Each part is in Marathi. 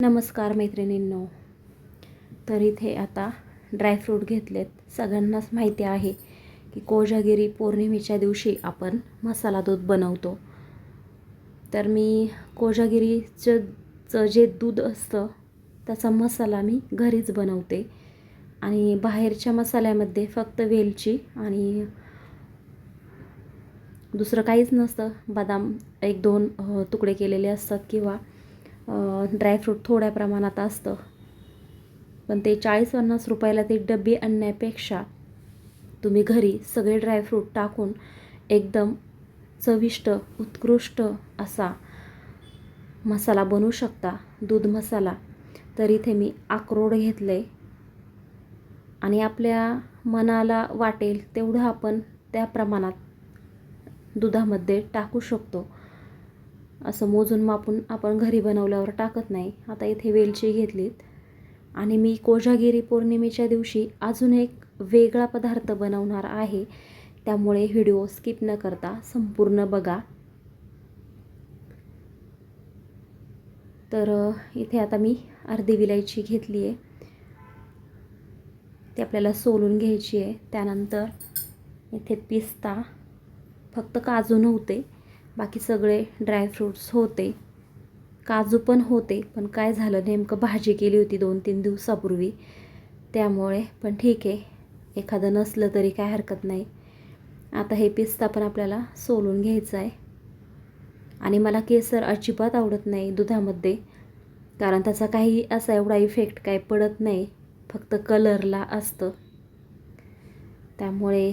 नमस्कार मैत्रिणींनो. तर इथे आता ड्रायफ्रूट घेतलेत. सगळ्यांनाच माहिती आहे की कोजागिरी पौर्णिमेच्या दिवशी आपण मसाला दूध बनवतो. तर मी कोजागिरीचं जे दूध असतं त्याचा मसाला मी घरीच बनवते. आणि बाहेरच्या मसाल्यामध्ये फक्त वेलची आणि दुसरं काहीच नसतं. बदाम एक दोन तुकडे केलेले असतात किंवा ड्रायफ्रूट थोड्या प्रमाणात असतं. पण ते चाळीस पन्नास रुपयाला ते डबे आणण्यापेक्षा तुम्ही घरी सगळे ड्रायफ्रूट टाकून एकदम चविष्ट उत्कृष्ट असा मसाला बनवू शकता. दूध मसाला. तर इथे मी अक्रोड घेतले आणि आपल्या मनाला वाटेल तेवढं आपण त्या प्रमाणात दुधामध्ये टाकू शकतो. असं मोजून मापून आपण घरी बनवल्यावर टाकत नाही. आता इथे वेलची घेतलीत. आणि मी कोजागिरी पौर्णिमेच्या दिवशी अजून एक वेगळा पदार्थ बनवणार आहे. त्यामुळे व्हिडिओ स्किप न करता संपूर्ण बघा. तर इथे आता मी अर्धी विलायची घेतली आहे. ती आपल्याला सोलून घ्यायची आहे. त्यानंतर इथे पिस्ता. फक्त काजू नव्हते. बाकी सगळे ड्रायफ्रूट्स होते. काजू पण होते पण काय झालं? नेमकं भाजी केली होती दोन तीन दिवसापूर्वी. त्यामुळे पण ठीक आहे. एखादं नसलं तरी काय हरकत नाही. आता हे पिस्ता पण आपल्याला सोलून घ्यायचं आहे. आणि मला केसर अजिबात आवडत नाही दुधामध्ये. कारण त्याचा काही असा एवढा इफेक्ट काय पडत नाही. फक्त कलरला असतं. त्यामुळे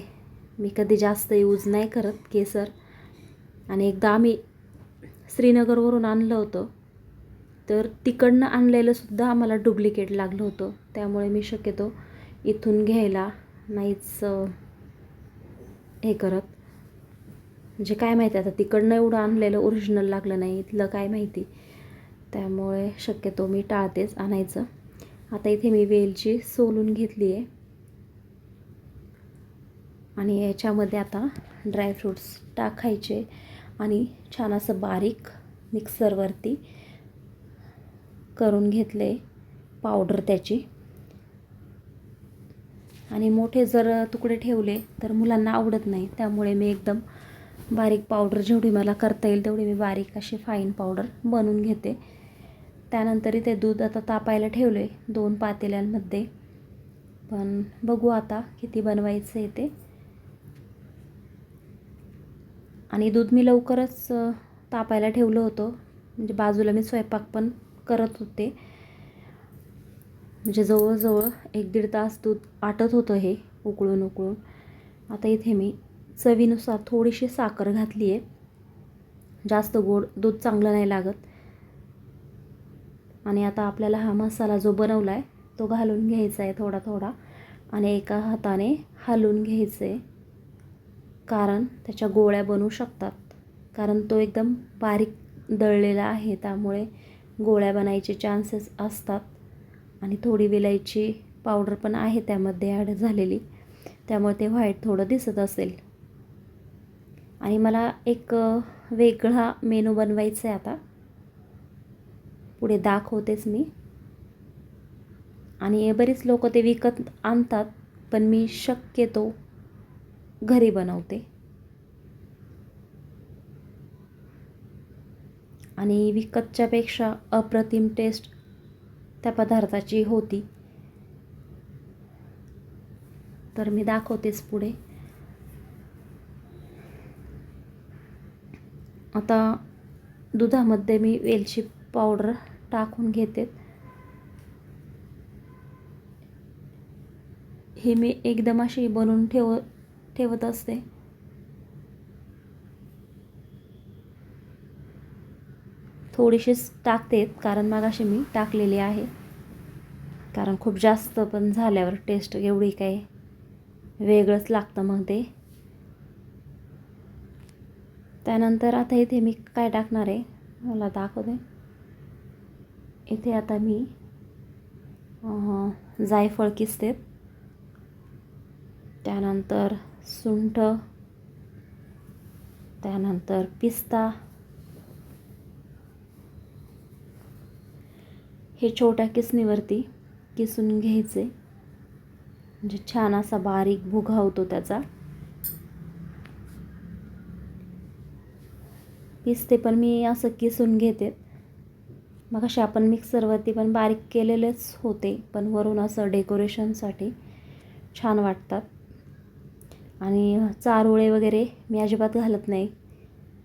मी कधी जास्त यूज नाही करत केसर. आणि एकदा आम्ही श्रीनगरवरून आणलं होतं. तर तिकडनं आणलेलंसुद्धा आम्हाला डुप्लिकेट लागलं होतं. त्यामुळे मी शक्यतो इथून घ्यायला नाहीच हे करत. म्हणजे काय माहिती आता तिकडनं एवढं आणलेलं ओरिजिनल लागलं नाही इथलं काय माहिती. त्यामुळे शक्यतो मी टाळतेच आणायचं. आता इथे मी वेलची सोलून घेतली आहे. आणि याच्यामध्ये आता ड्रायफ्रूट्स टाकायचे. आणि छान असं बारीक मिक्सरवरती करून घेतले पावडर त्याची. आणि मोठे जर तुकडे ठेवले तर मुलांना आवडत नाही. त्यामुळे मी एकदम बारीक पावडर जेवढी मला करता येईल तेवढी मी बारीक अशी फाईन पावडर बनवून घेते. त्यानंतर ते दूध आता तापायला ठेवले दोन पातेल्यांमध्ये. पण बघू आता किती बनवायचं आहे ते. आणि दूध मी लवकरच तापायला ठेवलं होतं. म्हणजे बाजूला मी स्वयंपाक पण करत होते. म्हणजे जवळजवळ एक दीड तास दूध आटत होतं हे उकळून उकळून. आता इथे मी चवीनुसार थोडीशी साखर घातली आहे. जास्त गोड दूध चांगलं नाही लागत. आणि आता आपल्याला हा मसाला जो बनवला आहे तो घालून घ्यायचा आहे थोडा थोडा. आणि एका हाताने हलवून घ्यायचं आहे कारण त्याच्या गोळ्या बनू शकतात. कारण तो एकदम बारीक दळलेला आहे त्यामुळे गोळ्या बनायचे चान्सेस असतात. आणि थोडी विलायची पावडर पण आहे त्यामध्ये ॲड झालेली. त्यामुळे ते व्हाईट थोडं दिसत असेल. आणि मला एक वेगळा मेनू बनवायचा आहे आता. पुढे दाखवतेच मी. आणि बरीच लोक ते विकत आणतात पण मी शक्यतो घरी बनवते. आणि विकतच्यापेक्षा अप्रतिम टेस्ट त्या पदार्थाची होती. तर मी दाखवतेच पुढे. आता दुधामध्ये मी वेलची पावडर टाकून घेते. हे मी एकदम अशी बनवून ठेव ठेवत असते. थोडीशीच टाकते कारण मागाशी मी टाकलेली आहे. कारण खूप जास्त पण झाल्यावर टेस्ट एवढी काय वेगळंच लागतं मग ते. त्यानंतर आता इथे मी काय टाकणार आहे? मला दाखवते इथे आता मी जायफळ किसते. त्यानंतर सुंठ त्यानंतर पिस्ता. हे छोट्या किसणीवरती किसून घ्यायचे. म्हणजे छान असा बारीक भुगा होतो त्याचा. पिस्ते पण मी असं किसून घेते. मग असे आपण मिक्सरवरती पण बारीक केलेलेच होते पण वरून असं डेकोरेशनसाठी छान वाटतात. आणि चारोळे वगैरे मी अजिबात घालत नाही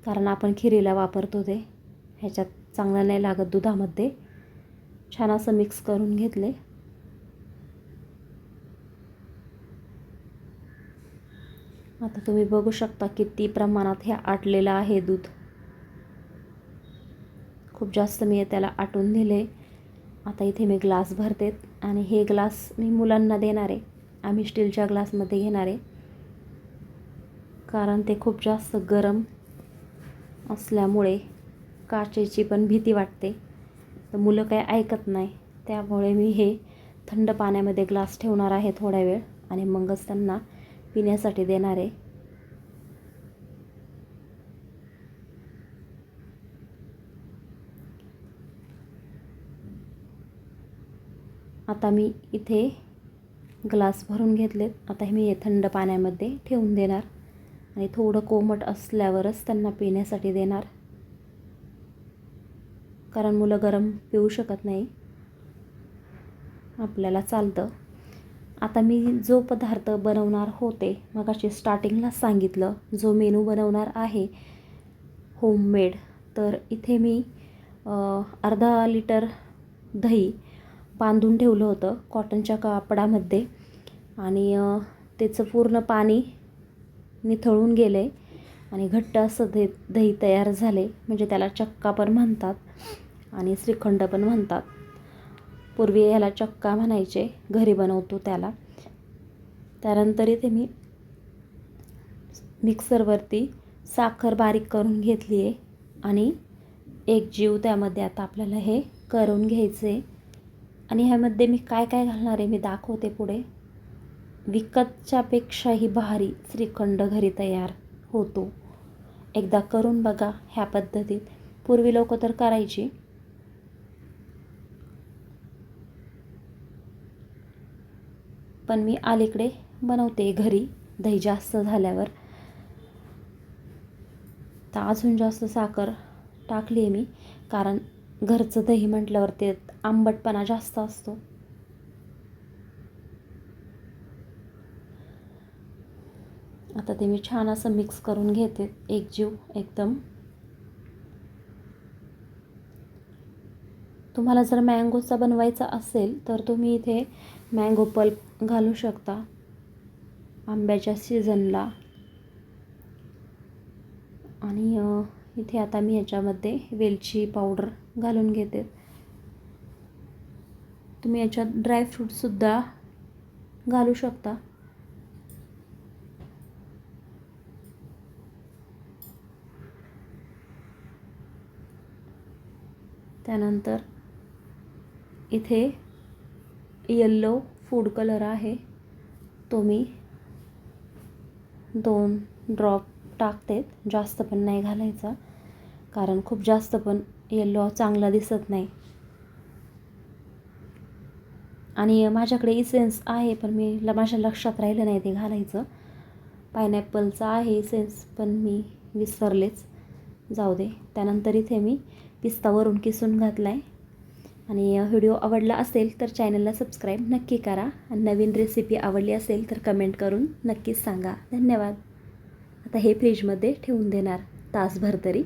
कारण आपण खिरीला वापरतो ते. ह्याच्यात चांगलं नाही लागत दुधामध्ये. छान असं मिक्स करून घेतले आता तुम्ही बघू शकता किती प्रमाणात हे आटलेलं आहे दूध. खूप जास्त मी त्याला आटून दिले आता इथे मी ग्लास भरतेत आणि हे ग्लास मी मुलांना देणार. आहे आम्ही स्टीलच्या ग्लासमध्ये घेणार. आहे कारण ते खूप जास्त गरम असल्यामुळे काचेची पण भीती वाटते. तर मुलं काय ऐकत नाही. त्यामुळे मी हे थंड पाण्यामध्ये ग्लास ठेवणार आहे थोड्या वेळ आणि मगच त्यांना पिण्यासाठी देणार आहे. आता मी इथे ग्लास भरून घेतलेत. आता हे मी हे थंड पाण्यामध्ये ठेवून देणार. आणि थोडं कोमट असल्यावरच त्यांना पिण्यासाठी देणार. कारण मुलं गरम पिऊ शकत नाही. आपल्याला चालतं. आता मी जो पदार्थ बनवणार होते मग अशी स्टार्टिंगला सांगितलं जो मेनू बनवणार आहे होममेड तर इथे मी अर्धा लिटर दही बांधून ठेवलं होतं कॉटनच्या कापडामध्ये. आणि त्याचं पूर्ण पाणी निथळून गेले आणि घट्ट असं दे दही तयार झाले. म्हणजे त्याला चक्का पण म्हणतात आणि श्रीखंड पण म्हणतात. पूर्वी ह्याला चक्का म्हणायचे. घरी बनवतो त्याला. त्यानंतर इथे मी मिक्सरवरती साखर बारीक करून घेतली आहे आणि एक जीव त्यामध्ये आता आपल्याला हे करून घ्यायचे आणि ह्यामध्ये मी काय काय घालणार आहे मी दाखवते पुढे. विकतच्यापेक्षाही भारी श्रीखंड घरी तयार होतो. एकदा करून बघा ह्या पद्धतीत. पूर्वी लोक तर करायची. पण मी अलीकडे बनवते घरी. दही जास्त झाल्यावर. तर अजून जास्त साखर टाकली आहे मी. कारण घरचं दही म्हटल्यावर ते आंबटपणा जास्त असतो. आता ते मी छान असं मिक्स करून घेते. एक जीव एकदम तुम्हाला जर मँगोचा बनवायचा असेल तर तुम्ही इथे मँगो पल्प घालू शकता. आंब्याच्या सीझनला आणि इथे आता मी याच्यामध्ये वेलची पावडर घालून घेते. तुम्ही याच्यात ड्रायफ्रूटसुद्धा घालू शकता. त्यानंतर इथे येल्लो फूड कलर आहे. तो मी दोन ड्रॉप टाकते. जास्त पण नाही घालायचा. कारण खूप जास्त पण येल्लो चांगला दिसत नाही. आणि माझ्याकडे इसेन्स आहे पण मी ल माझ्या लक्षात राहिलं नाही ते घालायचं. पायनॅपलचं आहे इसेन्स पण मी विसरलेच. जाऊ दे. त्यानंतर इथे मी पिस्तावरून किसून घातला आहे आणि व्हिडिओ आवडला असेल तर चॅनलला सबस्क्राईब नक्की करा. आणि नवीन रेसिपी आवडली असेल तर कमेंट करून नक्कीच सांगा. धन्यवाद. आता हे फ्रीजमध्ये ठेवून देणार तासभर तरी.